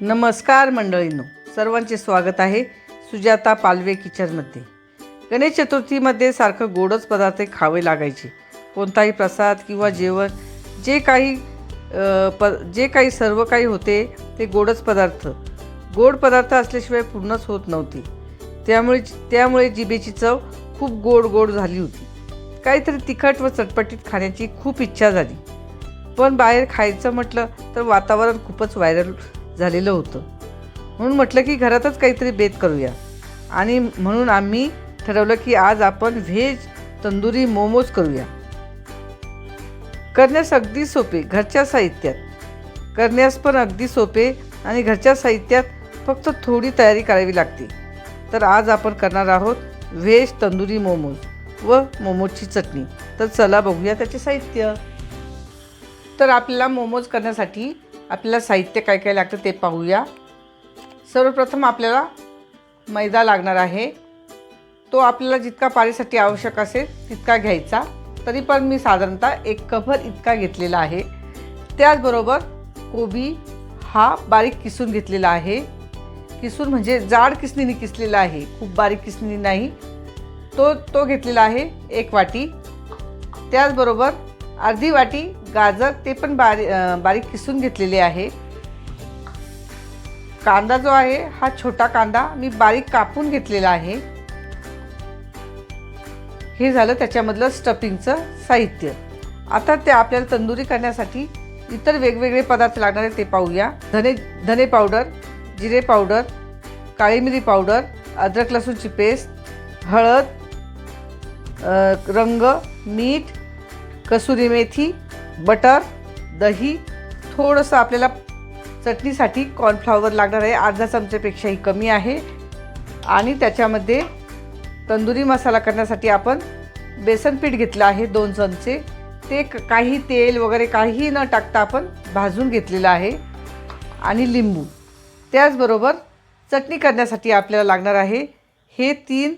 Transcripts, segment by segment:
नमस्कार मंडळींनो सर्वांचे स्वागत आहे सुजाता पालवे किचनमध्ये गणेश चतुर्थीमध्ये सारखं गोडच पदार्थ खावे लागायचे. कोणताही प्रसाद किंवा जेवण जे काही अ, प जे काही सर्व काही होते ते गोडच पदार्थ. गोड पदार्थ असल्याशिवाय पूर्णच होत नव्हती. त्यामुळे त्यामुळे जिभेची चव खूप गोड गोड झाली होती. काहीतरी तिखट व चटपटीत खाण्याची खूप इच्छा झाली. पण बाहेर खायचं म्हटलं तर वातावरण खूपच व्हायरल झालेलं होतं. म्हणून म्हटलं की घरातच काहीतरी बेत करूया. आणि म्हणून आम्ही ठरवलं की आज आपण व्हेज तंदुरी मोमोज करूया. करण्यास अगदी सोपे घरच्या साहित्यात. करण्यास पण अगदी सोपे आणि घरच्या साहित्यात फक्त थोडी तयारी करावी लागते. तर आज आपण करणार आहोत व्हेज तंदुरी मोमोज व मोमोजची चटणी. तर चला बघूया त्याचे साहित्य. तर आपल्याला मोमोज करण्यासाठी आपल्याला साहित्य काय काय लागतं ते पाहूया. सर्वप्रथम आपल्याला मैदा लागणार आहे. तो आपल्याला जितका पारीसाठी आवश्यक असेल तितका घ्यायचा. तरी पण मी साधारणतः एक कभर इतका घेतलेला आहे. त्याचबरोबर कोबी हा बारीक किसून घेतलेला आहे. किसून म्हणजे जाड किसणीने किसलेला आहे. खूप बारीक किसणी नाही. तो तो घेतलेला आहे एक वाटी. त्याचबरोबर अर्धी वाटी गाजर ते पण बारी बारीक किसून घेतलेले आहे. कांदा जो आहे हा छोटा कांदा मी बारीक कापून घेतलेला आहे. हे झालं त्याच्यामधलं स्टफिंगचं साहित्य. आता ते आपल्याला तंदुरी करण्यासाठी इतर वेगवेगळे पदार्थ लागणारे ते पाहूया. धने धने पावडर जिरे पावडर काळी मिरी पावडर अद्रक लसूणची पेस्ट हळद रंग मीठ कसुरी मेथी बटर दही थोडंसं आपल्याला चटणीसाठी कॉर्नफ्लॉवर लागणार आहे. अर्धा चमचेपेक्षाही कमी आहे. आणि त्याच्यामध्ये तंदुरी मसाला करण्यासाठी आपण बेसन पीठ घेतलं आहे दोन चमचे. ते क- काही तेल वगैरे काहीही न टाकता आपण भाजून घेतलेलं आहे. आणि लिंबू. त्याचबरोबर चटणी करण्यासाठी आपल्याला लागणार आहे हे तीन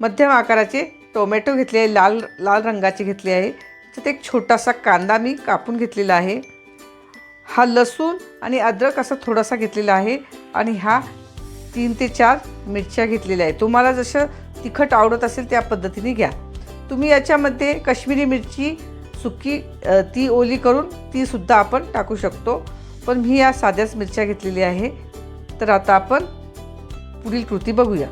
मध्यम आकाराचे टोमॅटो घेतले आहे लाल लाल रंगाचे घेतले आहे. त्याच्यात एक छोटासा कांदा मी कापून घेतलेला आहे. हा लसूण आणि अद्रक असा थोडासा घेतलेला आहे आणि हा तीन ते चार मिरच्या घेतलेल्या आहे तुम्हाला जसं तिखट आवडत असेल त्या पद्धतीने घ्या. तुम्ही याच्यामध्ये काश्मीरी मिरची सुकी ती ओली करून तीसुद्धा आपण टाकू शकतो. पण मी या साध्याच मिरच्या घेतलेली आहे. तर आता आपण पुढील कृती बघूया.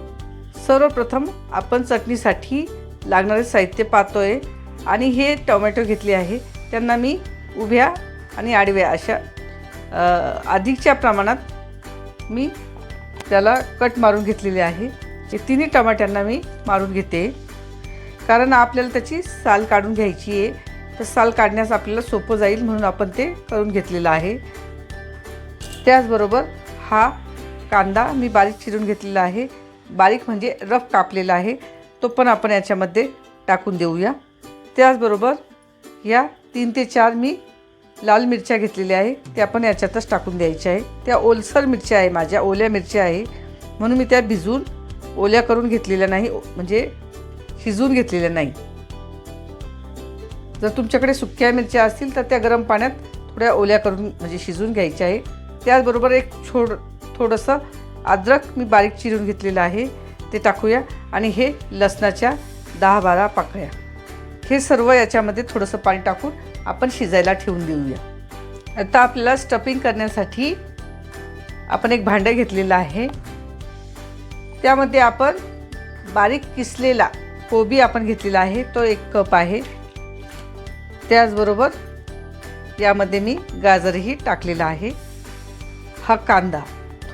सर्वप्रथम आपण चटणीसाठी लागणारे साहित्य पाहतोय. आणि हे टोमॅटो घेतले आहे. त्यांना मी उभ्या आणि आडव्या अशा अधिकच्या प्रमाणात मी त्याला कट मारून घेतलेले आहे. हे तिन्ही टमाट्यांना मी मारून घेते. कारण आपल्याला त्याची साल काढून घ्यायची आहे. तर साल काढण्यास आपल्याला सोपं जाईल म्हणून आपण ते करून घेतलेलं आहे. त्याचबरोबर हा कांदा मी बारीक चिरून घेतलेला आहे. बारीक म्हणजे रफ कापलेला आहे. तो पण आपण याच्यामध्ये टाकून देऊया. त्याचबरोबर या तीन ते चार मी लाल मिरच्या घेतलेल्या आहे. त्या पण याच्यातच टाकून द्यायच्या आहे. त्या ओलसर मिरच्या आहे माझ्या ओल्या मिरच्या आहे. म्हणून मी त्या भिजवून ओल्या करून घेतलेल्या नाही म्हणजे शिजवून घेतलेल्या नाही. जर तुमच्याकडे सुक्या मिरच्या असतील तर त्या गरम पाण्यात थोड्या ओल्या करून म्हणजे शिजवून घ्यायच्या आहे. त्याचबरोबर एक छोड थोडंसं अद्रक मी बारीक चिरून घेतलेलं आहे. ते टाकूया. आणि हे लसणाच्या दहा बारा पाकळ्या. हे सर्व याच्यामध्ये थोडंसं पाणी टाकून आपण शिजायला ठेवून देऊया. आता आपल्याला स्टफिंग करण्यासाठी आपण एक भांडं घेतलेलं आहे. त्यामध्ये आपण बारीक किसलेला कोबी आपण घेतलेला आहे तो एक कप आहे. त्याचबरोबर यामध्ये मी गाजरही टाकलेला आहे. हा कांदा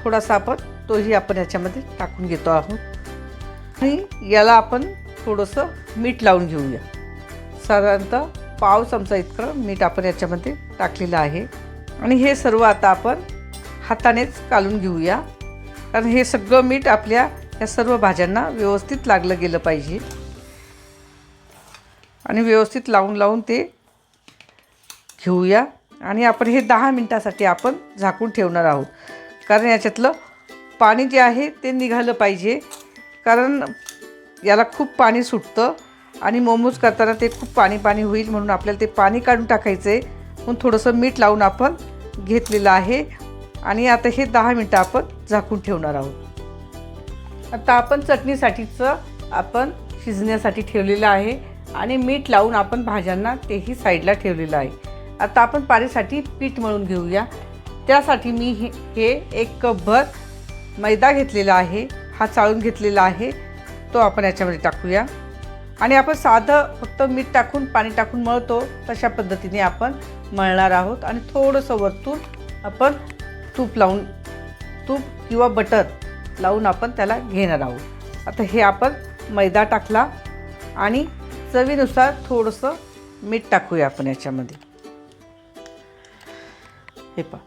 थोडासा आपण तोही आपण याच्यामध्ये टाकून घेतो आहोत. आणि याला आपण थोडंसं मीठ लावून घेऊया. साधारणतः पाव चमचा इतकं मीठ आपण याच्यामध्ये टाकलेलं आहे. आणि हे सर्व आता आपण हातानेच कालून घेऊया. कारण हे सगळं मीठ आपल्या या सर्व भाज्यांना व्यवस्थित लागलं गेलं पाहिजे. आणि व्यवस्थित लावून लावून ते घेऊया. आणि आपण हे दहा मिनटासाठी आपण झाकून ठेवणार आहोत. कारण याच्यातलं पाणी जे आहे ते निघालं पाहिजे. कारण याला खूप पाणी सुटतं. आणि मोमोज करताना ते खूप पाणी पाणी होईल म्हणून आपल्याला ते पाणी काढून टाकायचं. आहे म्हणून थोडंसं मीठ लावून आपण घेतलेलं आहे. आणि आता हे दहा मिनटं आपण झाकून ठेवणार आहोत. आता आपण चटणीसाठीचं आपण शिजण्यासाठी ठेवलेलं आहे. आणि मीठ लावून आपण भाज्यांना तेही साईडला ठेवलेलं आहे. आता आपण पारीसाठी पीठ मळून घेऊया. त्यासाठी मी हे हे एक कपभर मैदा घेतलेला आहे. हा चाळून घेतलेला आहे. तो आपण याच्यामध्ये टाकूया. आणि आपण साधं फक्त मीठ टाकून पाणी टाकून मळतो तशा पद्धतीने आपण मळणार आहोत. आणि थोडंसं वरतून आपण तूप लावून तूप किंवा बटर लावून आपण त्याला घेणार आहोत. आता हे आपण मैदा टाकला आणि चवीनुसार थोडंसं मीठ टाकूया आपण याच्यामध्ये. हे पा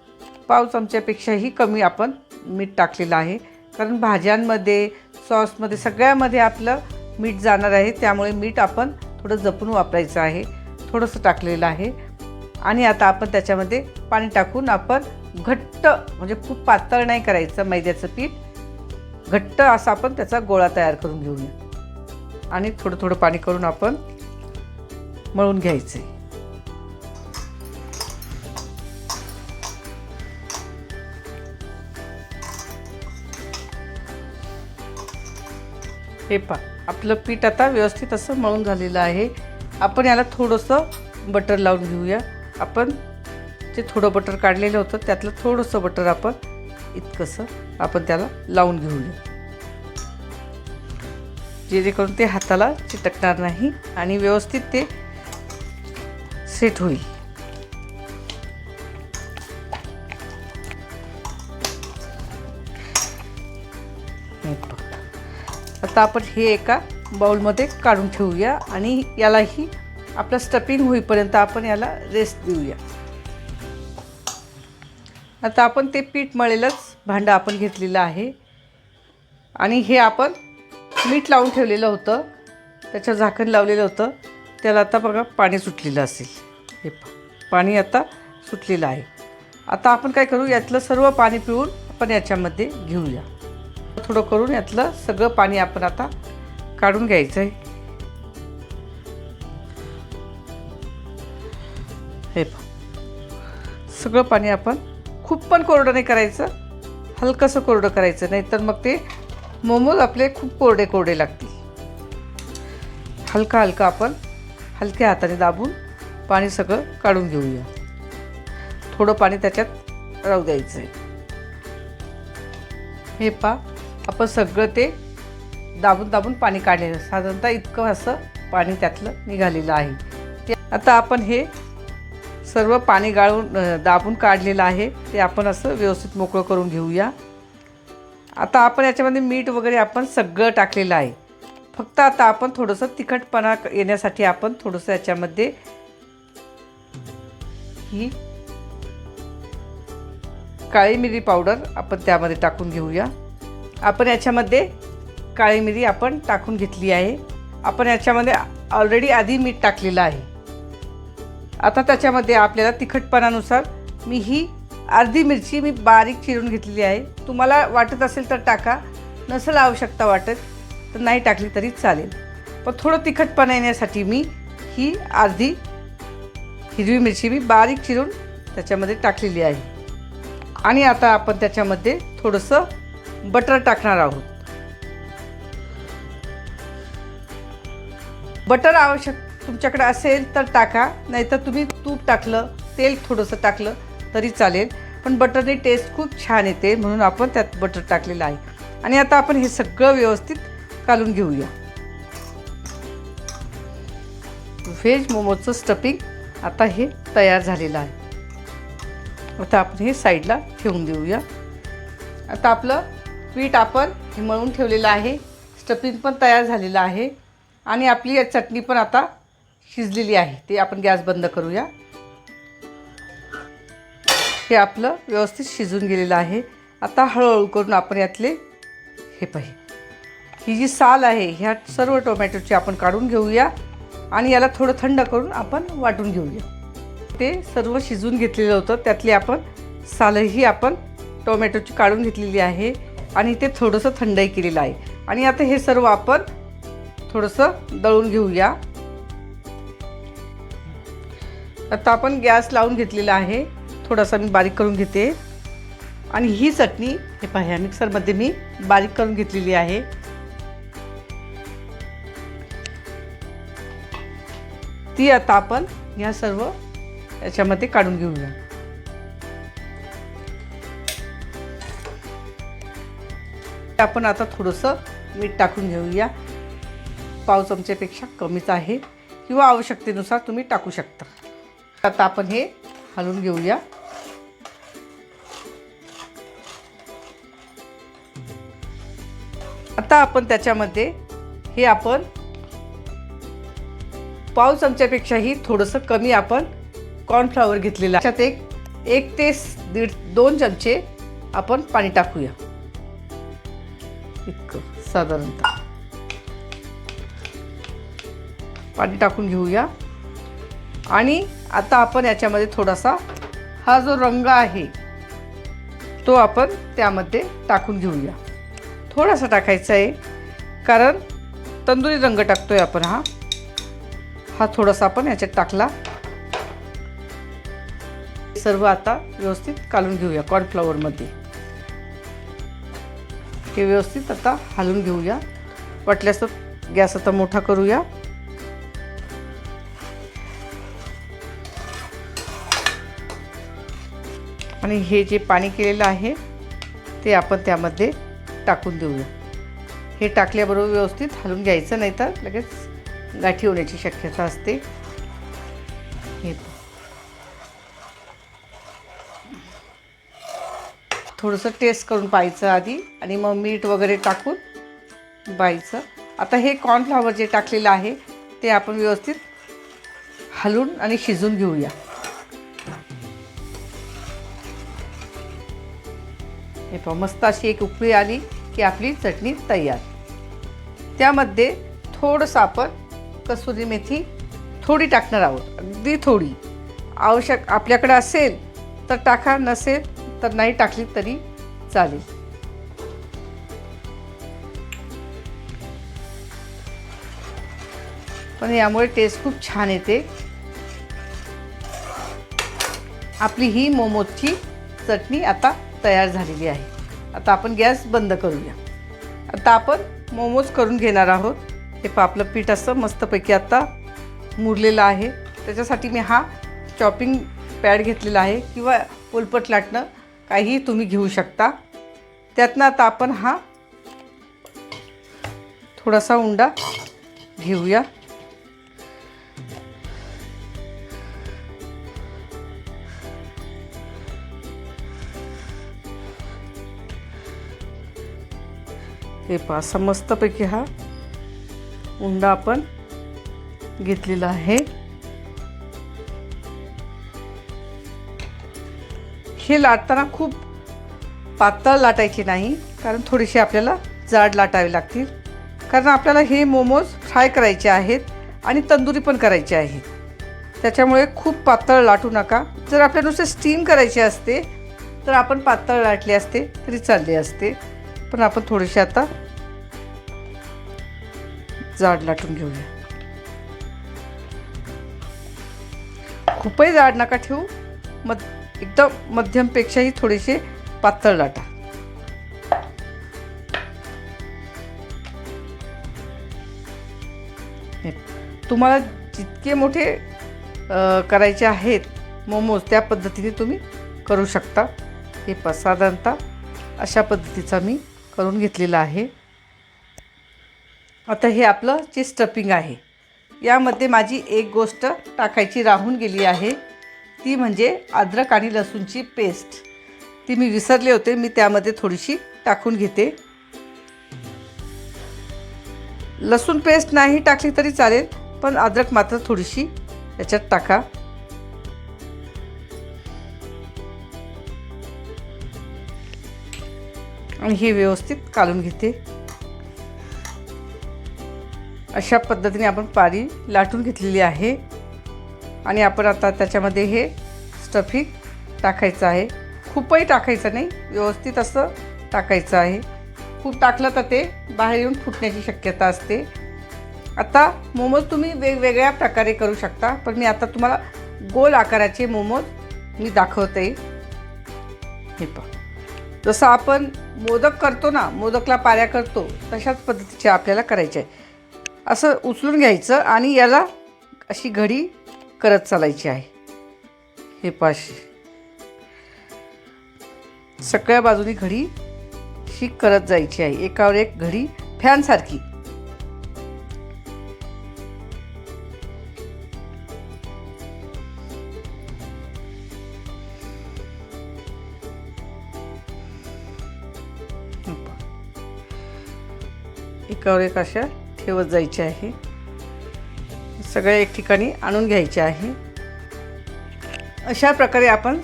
पाव चमच्यापेक्षाही कमी आपण मीठ टाकलेलं आहे. कारण भाज्यांमध्ये सॉसमध्ये सगळ्यामध्ये आपलं मीठ जाणार आहे त्यामुळे मीठ आपण थोडं जपून वापरायचं आहे. थोडंसं टाकलेलं आहे. आणि आता आपण त्याच्यामध्ये पाणी टाकून आपण घट्ट म्हणजे खूप पातळ नाही करायचं मैद्याचं पीठ. घट्ट असा आपण त्याचा गोळा तयार करून घेऊया. आणि थोडं थोडं पाणी करून आपण मळून घ्यायचं आहे हे पा आपलं पीठ आता व्यवस्थित असं मळून झालेलं आहे. आपण याला थोडंसं बटर लावून घेऊया. आपण जे थोडं बटर काढलेलं होतं त्यातलं थोडंसं बटर आपण इतकंसं आपण त्याला लावून घेऊया. जेणेकरून ते हाताला चिटकणार नाही आणि व्यवस्थित ते सेट होईल. आता आपण हे एका बाउलमध्ये काढून ठेवूया आणि यालाही आपलं स्टपिंग होईपर्यंत आपण याला रेस्ट देऊया. आता आपण ते पीठ मळेलच भांडं आपण घेतलेलं आहे. आणि हे आपण मीठ लावून ठेवलेलं होतं. त्याचं झाकण लावलेलं होतं. त्याला आता बघा पाणी सुटलेलं असेल. हे पाणी आता सुटलेलं आहे. आता आपण काय करू यातलं सर्व पाणी पिळून आपण याच्यामध्ये घेऊया. थोडं करून यातलं सगळं पाणी आपण आता काढून घ्यायचं आहे हे सगळं पाणी आपण खूप पण कोरडं नाही करायचं. हलकंसं कोरडं करायचं नाही तर मग ते मोमोज आपले खूप कोरडे कोरडे लागतील. हलका हलका आपण हलक्या हाताने दाबून पाणी सगळं काढून घेऊया. थोडं पाणी त्याच्यात राहू द्यायचं आहे हे पा आपण सगळं ते दाबून दाबून पाणी काढलेलं. साधारणतः इतकं असं पाणी त्यातलं निघालेलं आहे. ते आता आपण हे सर्व पाणी गाळून दाबून काढलेलं आहे. ते आपण असं व्यवस्थित मोकळं करून घेऊया. आता आपण याच्यामध्ये मीठ वगैरे आपण सगळं टाकलेलं आहे. फक्त आता आपण थोडंसं तिखटपणा येण्यासाठी आपण थोडंसं याच्यामध्ये ही काळी मिरी पावडर आपण त्यामध्ये टाकून घेऊया. आपण याच्यामध्ये काळी मिरी आपण टाकून घेतली आहे. आपण याच्यामध्ये ऑलरेडी आधी मीठ टाकलेलं आहे. आता त्याच्यामध्ये आपल्याला तिखटपणानुसार मी ही अर्धी मिरची मी बारीक चिरून घेतलेली आहे. तुम्हाला वाटत असेल तर टाका. नसेल आवश्यकता वाटत तर नाही टाकली तरी चालेल. पण थोडं तिखटपणा येण्यासाठी मी ही अर्धी हिरवी मिरची मी बारीक चिरून त्याच्यामध्ये टाकलेली आहे. आणि आता आपण त्याच्यामध्ये थोडंसं बटर टाकणार आहोत. बटर आवश्यक तुमच्याकडे असेल तर टाका नाहीतर तुम्ही तूप टाकलं तेल थोडंसं टाकलं तरी चालेल. पण बटरने टेस्ट खूप छान येते म्हणून आपण त्यात बटर टाकलेलं आहे. आणि आता आपण हे सगळं व्यवस्थित कालून घेऊया. व्हेज मोमोचं स्टफिंग आता हे तयार झालेलं आहे. आता आपण हे साईडला ठेवून देऊया. आता आपलं पीठ आपण हे मळून ठेवलेलं आहे. स्टफिंग पण तयार झालेलं आहे. आणि आपली चटणी पण आता शिजलेली आहे. ते आपण गॅस बंद करूया. हे आपलं व्यवस्थित शिजून गेलेलं आहे. आता हळूहळू करून आपण यातले हे पाहि. ही जी साल आहे ह्या सर्व टोमॅटोची आपण काढून घेऊया. आणि याला थोडं थंड करून आपण वाटून घेऊया. ते सर्व शिजून घेतलेलं होतं. त्यातली आपण सालही आपण टोमॅटोची काढून घेतलेली आहे. आणि ते थोडंसं थंडही केलेलं आहे. आणि आता हे सर्व आपण थोडंसं दळून घेऊया. आता आपण गॅस लावून घेतलेला आहे. थोडासा मी बारीक करून घेते. आणि ही चटणी हे पाह्या मिक्सरमध्ये मी बारीक करून घेतलेली आहे. ती आता आपण ह्या सर्व याच्यामध्ये काढून घेऊया. आपण आता थोडंसं मीठ टाकून घेऊया. पाव चमच्यापेक्षा कमीच आहे. किंवा आवश्यकतेनुसार तुम्ही टाकू शकता. आता आपण हे हलवून घेऊया. आता आपण त्याच्यामध्ये हे आपण पाव चमच्यापेक्षाही थोडंसं कमी आपण कॉर्नफ्लॉवर घेतलेलं त्याच्यात एक एक ते दीड दोन चमचे आपण पाणी टाकूया. इतकं साधारणतः. पाणी टाकून घेऊया. आणि आता आपण याच्यामध्ये थोडासा हा जो रंग आहे तो आपण त्यामध्ये टाकून घेऊया. थोडासा टाकायचा आहे कारण तंदुरी रंग टाकतो आहे आपण हा. हा थोडासा आपण याच्यात टाकला. सर्व आता व्यवस्थित काढून घेऊया कॉर्नफ्लॉवरमध्ये हे व्यवस्थित आता हालून घेऊया. वाटल्यास तर गॅस आता मोठा करूया. आणि हे जे पाणी केलेलं आहे ते आपण त्यामध्ये टाकून देऊया. हे टाकल्याबरोबर व्यवस्थित हलून घ्यायचं नाही तर लगेच गाठी होण्याची शक्यता असते. हे थोडंसं टेस्ट करून पाहायचं आधी आणि मग मीठ वगैरे टाकून पाहायचं आता हे कॉर्नफ्लॉवर जे टाकलेलं आहे ते आपण व्यवस्थित हलून आणि शिजून घेऊया. हे पहा मस्त अशी एक उकळी आली की आपली चटणी तयार. त्यामध्ये थोडंसं आपण कसुरी मेथी थोडी टाकणार आहोत अगदी थोडी. आवश्यक आपल्याकडे असेल तर टाका नसेल तर नाही टाकली तरी चालेल. पण यामुळे टेस्ट खूप छान येते. आपली ही मोमोजची चटणी आता तयार झालेली आहे. आता आपण गॅस बंद करूया. आता आपण मोमोज करून घेणार आहोत. हे पापलं आपलं पीठ असं मस्तपैकी आता मुरलेलं आहे. त्याच्यासाठी मी हा चॉपिंग पॅड घेतलेला आहे किंवा पोलपट लाटणं काहीही तुम्ही घेऊ शकता. त्यातनं आता आपण हा थोडासा उंडा घेऊया. हे पहा असा मस्तपैकी हा उंडा आपण घेतलेला आहे. हे लाटताना खूप पातळ लाटायचे नाही कारण थोडीशी आपल्याला जाड लाटावे लागतील. कारण आपल्याला हे मोमोज फ्राय करायचे आहेत आणि तंदुरी पण करायचे आहे. त्याच्यामुळे खूप पातळ लाटू नका. जर आपल्या नुसते स्टीम करायचे असते तर आपण पातळ लाटले असते तरी चालले असते. पण आपण थोडेसे आता जाड लाटून घेऊया. खूपही जाड नका ठेवू. मग एकदम मध्यमपेक्षाही थोडेसे पातळ लाटा. तुम्हाला जितके मोठे करायचे आहेत मोमोज त्या पद्धतीने तुम्ही करू शकता. हे साधारणतः अशा पद्धतीचा मी करून घेतलेला आहे. आता हे आपलं जे स्टपिंग आहे यामध्ये माझी एक गोष्ट टाकायची राहून गेली आहे. ती म्हणजे अद्रक आणि लसूणची पेस्ट. ती मी विसरले होते मी त्यामध्ये थोडीशी टाकून घेते. लसूण पेस्ट नाही टाकली तरी चालेल पण अद्रक मात्र थोडीशी याच्यात टाका. आणि हे व्यवस्थित काढून घेते. अशा पद्धतीने आपण पारी लाटून घेतलेली आहे. आणि आपण आता त्याच्यामध्ये हे स्टफिंग टाकायचं आहे. खूपही टाकायचं नाही व्यवस्थित असं टाकायचं आहे. खूप टाकलं तर ते बाहेर येऊन फुटण्याची शक्यता असते. आता मोमोज तुम्ही वेगवेगळ्या प्रकारे करू शकता पण मी आता तुम्हाला गोल आकाराचे मोमोज मी दाखवते. हे पहा. जसं आपण मोदक करतो ना मोदकला पाऱ्या करतो तशाच पद्धतीचे आपल्याला करायचे आहे. असं उचलून घ्यायचं आणि याला अशी घडी करत चालायची आहे. हे पाशी सगळ्या बाजूनी घडी ही करत जायची आहे. एकावर एक घडी फॅनसारखी एकावर एक अशा ठेवत जायची आहे. सगळ्या एक ठिकाणी आणून घ्यायचे आहे. अशा प्रकारे आपण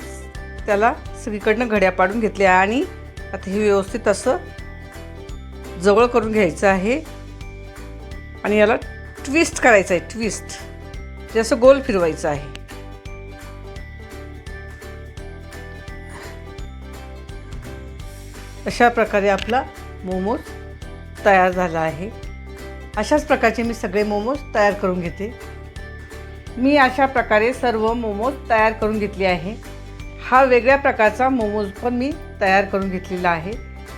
त्याला सगळीकडनं घड्या पाडून घेतल्या आणि आता हे व्यवस्थित असं जवळ करून घ्यायचं आहे. आणि याला ट्विस्ट करायचं आहे ट्विस्ट जे असं गोल फिरवायचं आहे. अशा प्रकारे आपला मोमोज तयार झाला आहे. अशाच प्रकारचे मी सगळे मोमोज तयार करून घेते. मी अशा प्रकारे सर्व मोमोज तयार करून घेतले आहे. हा वेगळ्या प्रकारचा मोमोज पण मी तयार करून घेतलेला आहे.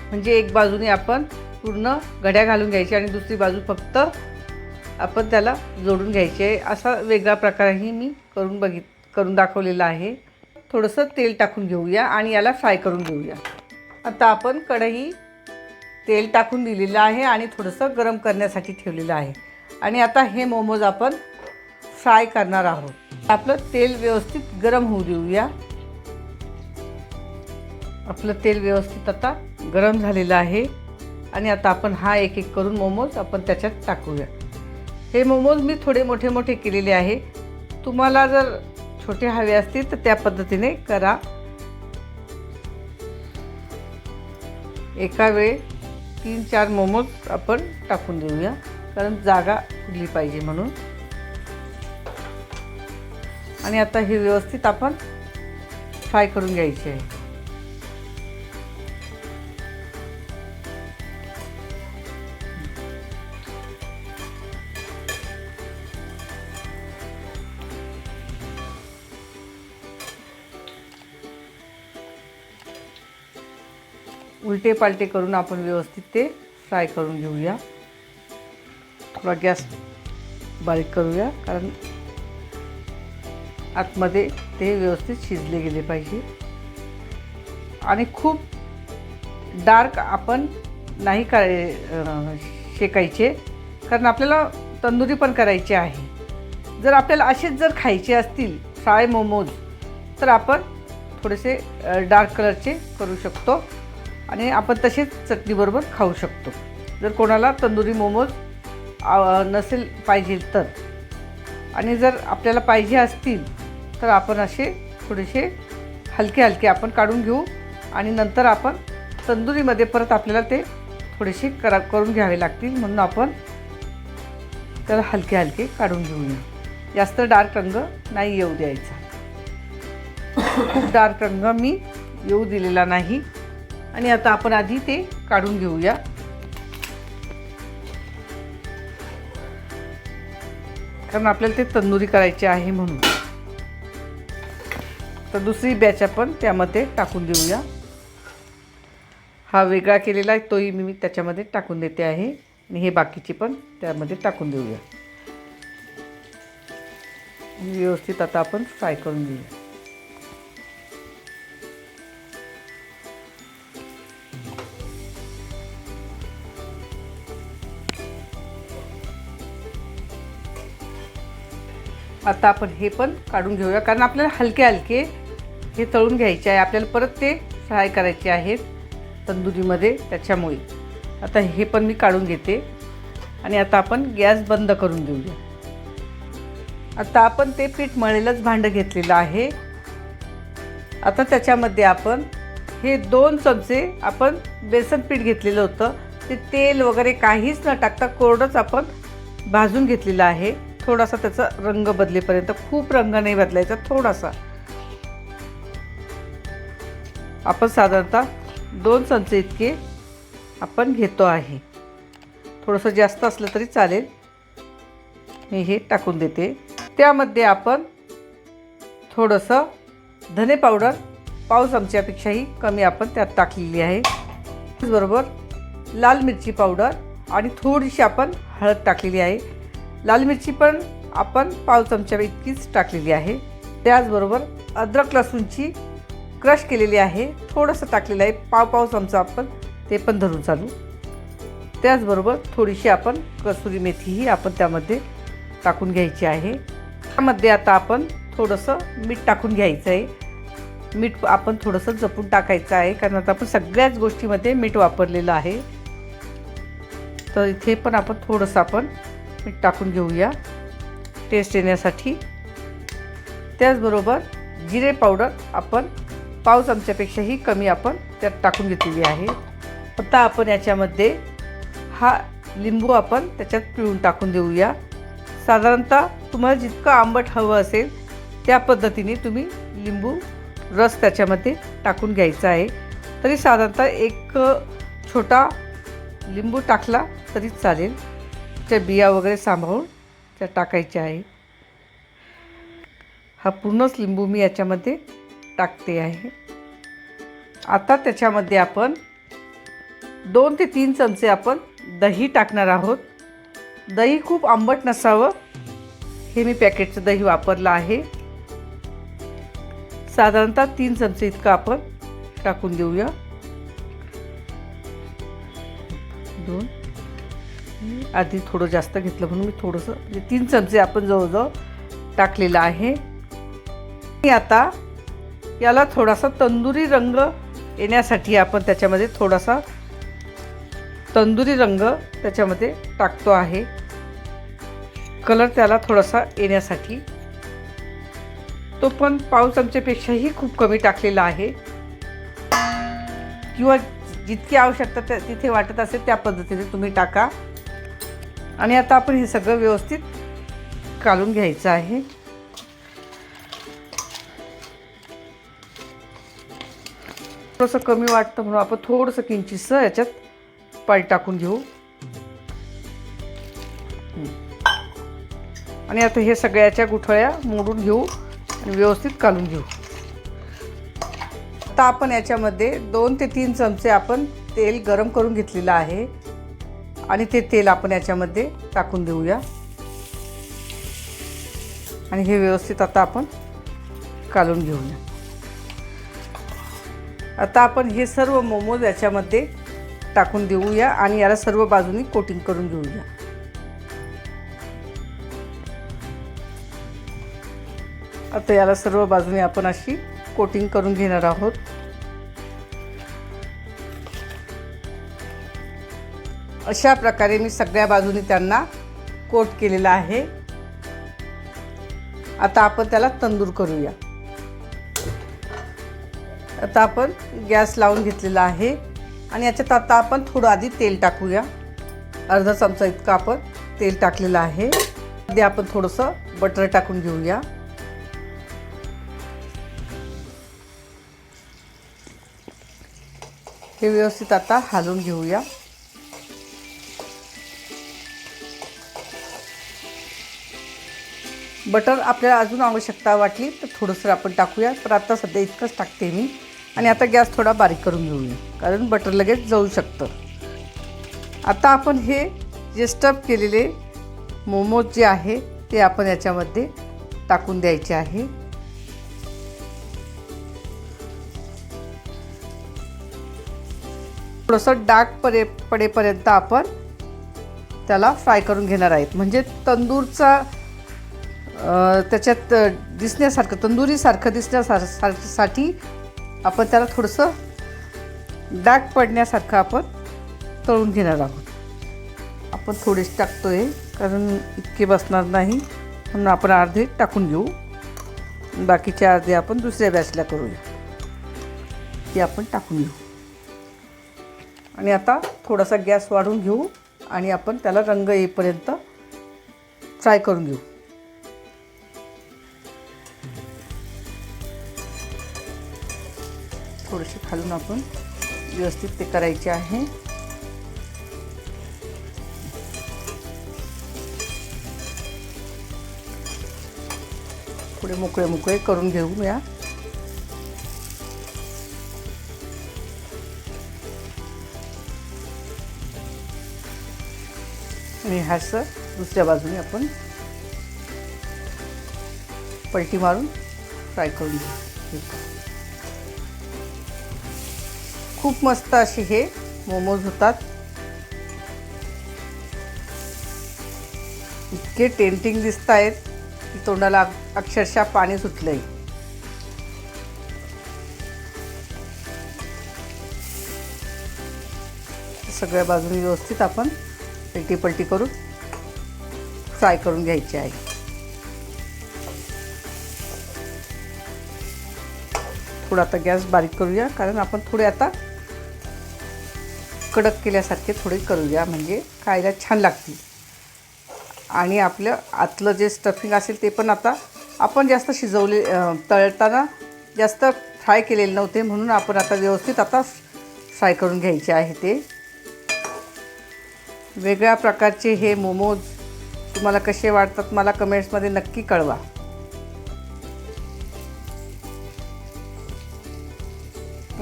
म्हणजे एक बाजूने आपण पूर्ण घड्या घालून घ्यायची आणि दुसरी बाजू फक्त आपण त्याला जोडून घ्यायचे असा वेगळा प्रकारही मी करून बघित करून दाखवलेला आहे. थोडंसं तेल टाकून घेऊया आणि याला फ्राय करून घेऊया. आता आपण कढई तेल टाकून दिलेलं आहे आणि थोडंसं गरम करण्यासाठी ठेवलेलं आहे. आणि आता हे मोमोज आपण फ्राय करणार आहोत. आपलं तेल व्यवस्थित गरम होऊ देऊया. आपलं तेल व्यवस्थित आता गरम झालेलं आहे. आणि आता आपण हा एक एक करून मोमोज आपण त्याच्यात टाकूया. हे मोमोज मी थोडे मोठे मोठे केलेले आहे. तुम्हाला जर छोटे हवे असतील तर त्या पद्धतीने करा. एका वेळी तीन चार मोमोज आपण टाकून देऊया. कारण जागा दिली पाहिजे म्हणून. आणि आता हे व्यवस्थित आपण फ्राय करून घ्यायचे आहे. उलटे पालटे करून आपण व्यवस्थित ते फ्राय करून घेऊया. थोडा गॅस बारीक करूया कारण आतमध्ये ते व्यवस्थित शिजले गेले पाहिजे. आणि खूप डार्क आपण नाही काय शेकायचे कारण आपल्याला तंदुरी पण करायची आहे. जर आपल्याला असेच जर खायचे असतील फ्राय मोमोज तर आपण थोडेसे डार्क कलरचे करू शकतो. आणि आपण तसेच चटणीबरोबर खाऊ शकतो. जर कोणाला तंदुरी मोमोज नसेल पाहिजे तर. आणि जर आपल्याला पाहिजे असतील तर आपण असे थोडेसे हलके हलके आपण काढून घेऊ आणि नंतर आपण तंदुरीमध्ये परत आपल्याला ते थोडेसे करा करून घ्यावे लागतील म्हणून आपण त्याला हलके हलके काढून घेऊया. जास्त डार्क रंग नाही येऊ द्यायचा. खूप डार्क रंग मी येऊ दिलेला नाही. आणि आता आपण आधी ते काढून घेऊया. कारण आपल्याला ते तंदुरी करायचे आहे म्हणून. तर दुसरी बॅच आपण त्यामध्ये टाकून देऊया. हा वेगळा केलेला आहे तोही मी त्याच्यामध्ये टाकून देते आहे. आणि हे बाकीचे पण त्यामध्ये टाकून देऊया. व्यवस्थित आता आपण फ्राय करून घेऊया. आता आपण हे पण काढून घेऊया कारण आपल्याला हलके हलके हे तळून घ्यायचे आहे. आपल्याला परत ते फ्राय करायचे आहेत तंदुरीमध्ये त्याच्यामुळे. आता हे पण मी काढून घेते. आणि आता आपण गॅस बंद करून देऊया. आता आपण ते पीठ मळेलच भांडं घेतलेलं आहे. आता त्याच्यामध्ये आपण हे दोन चमचे आपण बेसन पीठ घेतलेलं होतं. ते तेल वगैरे काहीच न टाकता कोरडंच आपण भाजून घेतलेलं आहे. थोडासा त्याचा रंग बदलेपर्यंत खूप रंग नाही बदलायचा थोडासा. आपण साधारणतः दोन चमचे इतके आपण घेतो आहे. थोडंसं जास्त असलं तरी चालेल. मी हे टाकून देते. त्यामध्ये आपण थोडंसं धने पावडर पाव चमच्यापेक्षाही कमी आपण त्यात टाकलेली आहे. त्याचबरोबर लाल मिरची पावडर आणि थोडीशी आपण हळद टाकलेली आहे. लाल मिरची पण आपण पाव चमच्या इतकीच टाकलेली आहे. त्याचबरोबर अद्रक लसूणची क्रश केलेली आहे. थोडंसं टाकलेलं आहे. पाव पाव चमचा आपण ते पण धरून चालू. त्याचबरोबर थोडीशी आपण कसुरी मेथीही आपण त्यामध्ये टाकून घ्यायची आहे. त्यामध्ये आता आपण थोडंसं मीठ टाकून घ्यायचं आहे. मीठ आपण थोडंसं जपून टाकायचं आहे. कारण आता आपण सगळ्याच गोष्टीमध्ये मीठ वापरलेलं आहे. तर इथे पण आपण थोडंसं आपण मीठ टाकून घेऊया. टेस्ट येण्यासाठी. त्याचबरोबर जिरे पावडर आपण पाव चमच्यापेक्षाही कमी आपण त्यात टाकून घेतलेली आहे. आता आपण याच्यामध्ये हा लिंबू आपण त्याच्यात पिळून टाकून देऊया. साधारणतः तुम्हाला जितकं आंबट हवं असेल त्या पद्धतीने तुम्ही लिंबू रस त्याच्यामध्ये टाकून घ्यायचा आहे. तरी साधारणतः एक छोटा लिंबू टाकला तरी चालेल. त्या बिया वगैरे सांभाळून त्या टाकायच्या आहे. हा पूर्णच लिंबू मी याच्यामध्ये टाकते आहे. आता त्याच्यामध्ये आपण दोन ते तीन चमचे आपण दही टाकणार आहोत. दही खूप आंबट नसावं. हे मी पॅकेटचं दही वापरलं आहे. साधारणतः तीन चमचे इतकं आपण टाकून देऊया. दोन. आधी थोडं जास्त घेतलं म्हणून मी थोडंसं म्हणजे तीन चमचे आपण जवळजवळ टाकलेलं आहे. आणि आता याला थोडासा तंदुरी रंग येण्यासाठी आपण त्याच्यामध्ये थोडासा तंदुरी रंग त्याच्यामध्ये टाकतो आहे. कलर त्याला थोडासा येण्यासाठी. तो पण पाव चमचेपेक्षाही खूप कमी टाकलेला आहे. किंवा जितकी आवश्यकता त्या तिथे वाटत असेल त्या पद्धतीने तुम्ही टाका. आणि आता आपण हे सगळं व्यवस्थित काढून घ्यायचं आहे. थोडंसं कमी वाटतं म्हणून आपण थोडंसं किंचितसं याच्यात पाणी टाकून घेऊ. आणि आता हे सगळ्याच्या गुठळ्या मोडून घेऊ आणि व्यवस्थित घालून घेऊ. आता आपण याच्यामध्ये दोन ते तीन चमचे आपण तेल गरम करून घेतलेलं आहे. आणि ते तेल आपण याच्यामध्ये टाकून देऊया. आणि हे व्यवस्थित आता आपण कालून घेऊया. आता आपण हे सर्व मोमोज याच्यामध्ये टाकून देऊया आणि याला सर्व बाजूनी कोटिंग करून घेऊया. आता याला सर्व बाजूने आपण अशी कोटिंग करून घेणार आहोत. अशा प्रकारे मी सगळ्या बाजूने त्यांना कोट केलेला आहे. आता आपण त्याला तंदूर करूया. आता आपण गॅस लावून घेतलेला आहे. आणि याच्यात आता आपण थोडं आधी तेल टाकूया. अर्धा चमचा इतकं आपण तेल टाकलेलं आहे. आधी आपण थोडंसं बटर टाकून घेऊया. हे व्यवस्थित आता हालवून घेऊया. बटर आपल्याला अजून आवश्यकता वाटली तर थोडंसं आपण टाकूया. पण आता सध्या इतकंच टाकते मी. आणि आता गॅस थोडा बारीक करून घेऊया कारण बटर लगेच जळू शकतं. आता आपण हे जे स्टफ केलेले मोमोज जे आहे ते आपण याच्यामध्ये टाकून द्यायचे आहे. थोडंसं डाग पडे पडेपर्यंत आपण त्याला फ्राय करून घेणार आहेत. म्हणजे तंदूरचा त्याच्यात दिसण्यासारखं तंदुरीसारखं दिसण्यासारसाठी आपण त्याला थोडंसं डाग पडण्यासारखं आपण तळून घेणार आहोत. आपण थोडेच टाकतो आहे कारण इतके बसणार नाही. म्हणून आपण अर्धे टाकून घेऊ. बाकीचे अर्धे आपण दुसऱ्या बॅचला करूया. ते आपण टाकून घेऊ. आणि आता थोडासा गॅस वाढून घेऊ आणि आपण त्याला रंग येईपर्यंत फ्राय करून घेऊ. थोडेसे खालून आपण व्यवस्थित ते करायचे आहे. थोडे मोकळे मोकळे करून घेऊया. आणि ह्यास दुसऱ्या बाजूने आपण पलटी मारून फ्राय करून घेऊ. खूप मस्त असे हे मोमोज होतात. इतके टेंटिंग दिसत आहेत की तोंडाला अक्षरशः पाणी सुटलंय. सगळ्या बाजूने व्यवस्थित आपण पलटी पलटी करून फ्राय करून घ्यायची आहे. थोडा आता गॅस बारीक करूया कारण आपण थोडे आता कडक केल्यासारखे थोडे करू द्या म्हणजे खायला छान लागतील. आणि आपलं आतलं जे स्टफिंग असेल ते पण आता आपण जास्त शिजवले तळताना जास्त फ्राय केलेले नव्हते म्हणून आपण आता व्यवस्थित आता फ्राय करून घ्यायचे आहे ते. वेगळ्या प्रकारचे हे मोमोज तुम्हाला कसे वाटतात मला कमेंट्समध्ये नक्की कळवा.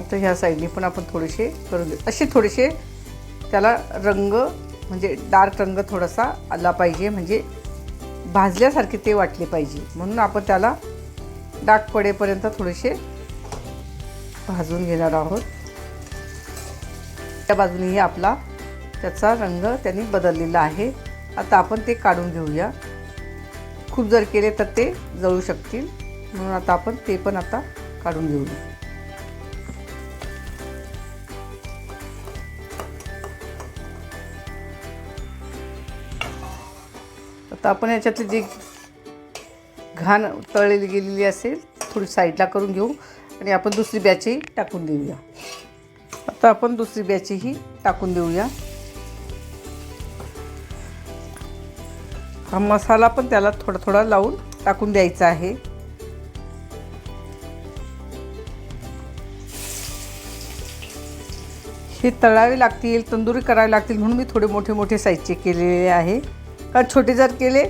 आता ह्या साईडने पण आपण थोडेसे करून देऊ. असे थोडेसे त्याला रंग म्हणजे डार्क रंग थोडासा आला पाहिजे म्हणजे भाजल्यासारखे ते वाटले पाहिजे. म्हणून आपण त्याला डाग पडेपर्यंत थोडेसे भाजून घेणार आहोत. त्या बाजूनेही आपला त्याचा रंग त्यांनी बदललेला आहे. आता आपण ते काढून घेऊया. खूप जर केले तर ते जळू शकतील. म्हणून आता आपण ते पण आता काढून घेऊया. तर आपण याच्यातली जी घाण तळलेली गेलेली असेल थोडी साईडला करून घेऊ आणि आपण दुसरी बॅचही टाकून देऊया. आता आपण दुसरी बॅचही टाकून देऊया. हा मसाला पण त्याला थोडा थोडा लावून टाकून द्यायचा आहे. हे तळावे लागतील तंदुरी करावे लागतील म्हणून मी थोडे मोठे मोठे साईजचे केलेले आहे. का छोटे जर केले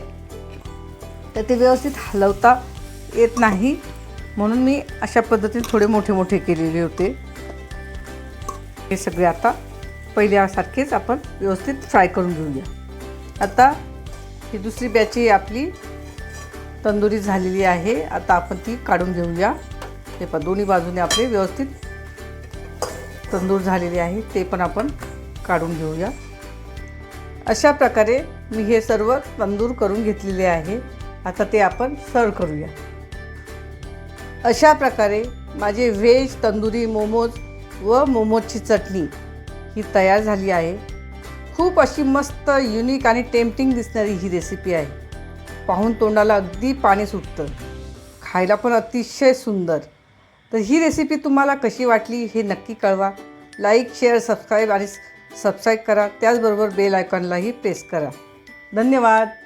तर ते व्यवस्थित हलवता येत नाही. म्हणून मी अशा पद्धतीने थोडे मोठे मोठे केलेले होते. हे सगळे आता पहिल्यासारखेच आपण व्यवस्थित फ्राय करून घेऊया. आता ही दुसरी बॅची आपली तंदुरी झालेली आहे. आता आपण ती काढून घेऊया. हे पण दोन्ही बाजूने आपले व्यवस्थित तंदूर झालेले आहे. ते पण आपण काढून घेऊया. अशा प्रकारे मी हे सर्व तंदूर करून घेतलेले आहे. आता ते आपण सर्व करूया. अशा प्रकारे माझे व्हेज तंदुरी मोमोज व मोमोजची चटणी ही तयार झाली आहे. खूप अशी मस्त युनिक आणि टेम्पटिंग दिसणारी ही रेसिपी आहे. पाहून तोंडाला अगदी पाणी सुटतं. खायला पण अतिशय सुंदर. तर ही रेसिपी तुम्हाला कशी वाटली हे नक्की कळवा. लाईक शेअर सबस्क्राईब आणि सबस्क्राईब करा. त्याचबरोबर बेल आयकॉनलाही प्रेस करा. धन्यवाद.